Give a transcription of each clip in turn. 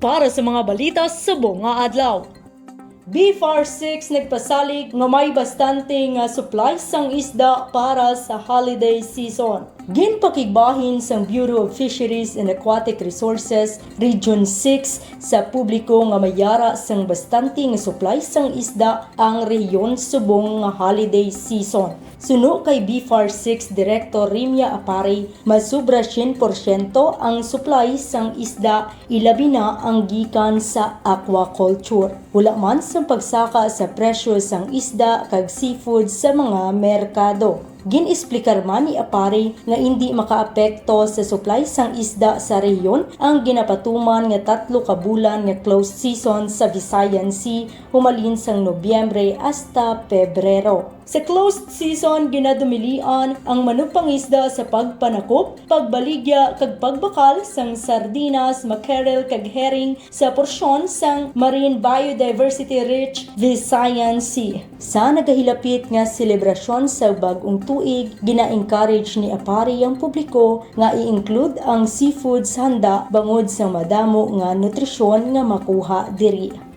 para sa mga balita sa buong nga adlaw. BFAR6 nagpasalig nga may bastante nga supply sang isda para sa holiday season. Ginpakigbahin sang Bureau of Fisheries and Aquatic Resources Region 6 sa publiko nga mayara sang bastante nga supply sang isda ang reyon subong nga holiday season. Suno kay BFAR6 Director Rimia Apari, masubra 100% ang supply sang isda ilabi na ang gikan sa aquaculture. Wala man sa pagsaka sa presyo sang isda kag seafood sa mga merkado. Gin-esplikar man ni Apari nga hindi makaapekto sa supply sang isda sa reyon ang ginapatuman nga tatlo ka bulan nga closed season sa Visayan Sea humalin sang Nobyembre hasta Pebrero. Sa closed season, ginadumilian ang manupangisda sa pagpanakop, pagbaligya kag pagbakal sang sardinas, mackerel kag herring sa porsyon sang marine biodiversity rich Visayan Sea. Sa nagahilapit nga selebrasyon sa bagong tuig, gina-encourage ni Apari ang publiko nga i-include ang seafood sa handa bangod sa madamo nga nutrisyon nga makuha diri.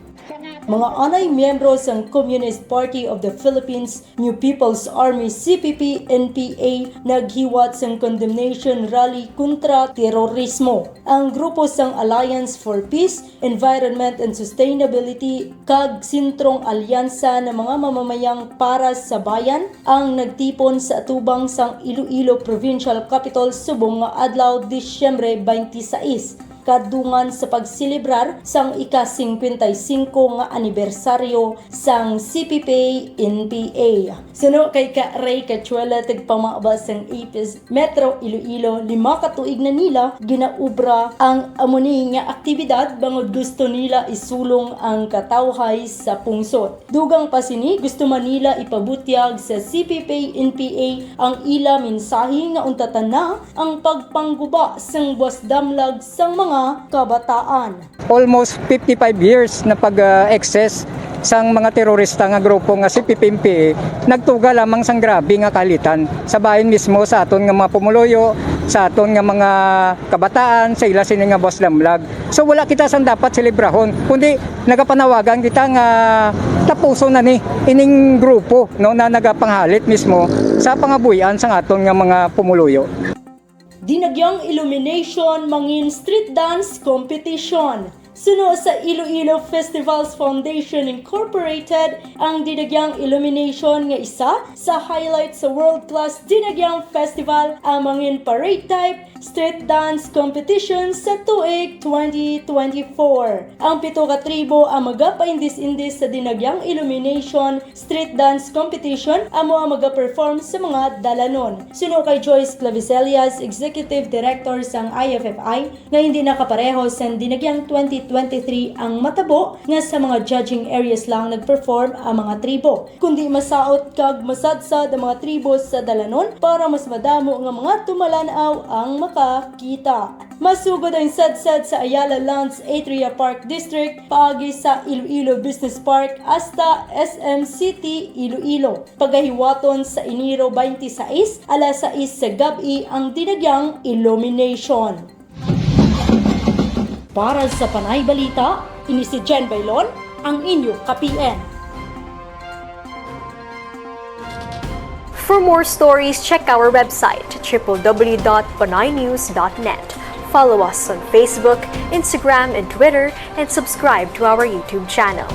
Mga anay miyembro sang Communist Party of the Philippines, New People's Army CPP, NPA naghiwat sang condemnation rally kontra terorismo. Ang grupo sang Alliance for Peace, Environment and Sustainability kag Sintrong Alyansa ng mga mamamayang para sa bayan ang nagtipon sa atubang sang Iloilo Provincial Capital subong nga adlaw Disyembre 26 kadungan sa pagsilibrar sang ika-55 nga anibersaryo sang CPP NPA. Suno kay ka Ray Cachuela tagpamabas sang APIS Metro Iloilo lima ka tuig na nila ginaubra ang amuni nga aktibidad bangod gusto nila isulong ang katawhay sa pungsod. Dugang pa sini gusto man nila ipabutyag sa CPP NPA ang ila mensahe nga untatan na ang pagpangguba sang buwas damlag sang mga kabataan. almost 55 years na pag-excess sang mga terorista nga grupo nga si PPMPA nagtuga lamang sang grabe nga kalitan sa bahin mismo sa aton nga mga pumuloyo sa aton nga mga kabataan sa ila sini nga boss lamlag so wala kita sang dapat selebrahon kundi nagapanawagan kita nga tapuso na ni ining grupo no na nagapanghalit mismo sa pangabuyan sang aton nga mga pumuloyo Dinagyang illumination mangin street dance competition. Suno sa Iloilo Festivals Foundation Incorporated ang Dinagyang Illumination nga isa sa highlight sa world-class Dinagyang Festival ang mangin parade type street dance competition sa tuig 2024. Ang pito ka tribo ang magapaindis-indis sa Dinagyang Illumination Street Dance Competition amo ang magaperform sa mga dalanon. Suno kay Joyce Clavicelias, Executive Director sang IFFI, nga hindi nakapareho sa Dinagyang 2023 ang matabo nga sa mga judging areas lang nagperform ang mga tribo. Kundi masaot kag masadsad ang mga tribo sa dalanon para mas madamo nga mga tumalanaw ang makakita. Masugod ang sadsad sa Ayala Lands Atria Park District paagi sa Iloilo Business Park hasta SM City, Iloilo. Pagahiwaton sa Enero 26 alas 6 sa gabi ang dinagyang illumination. Para sa Panay Balita, ini si Jen Bailon, ang inyo ka-PN. For more stories, check our website www.panaynews.net. Follow us on Facebook, Instagram, and Twitter, and subscribe to our YouTube channel.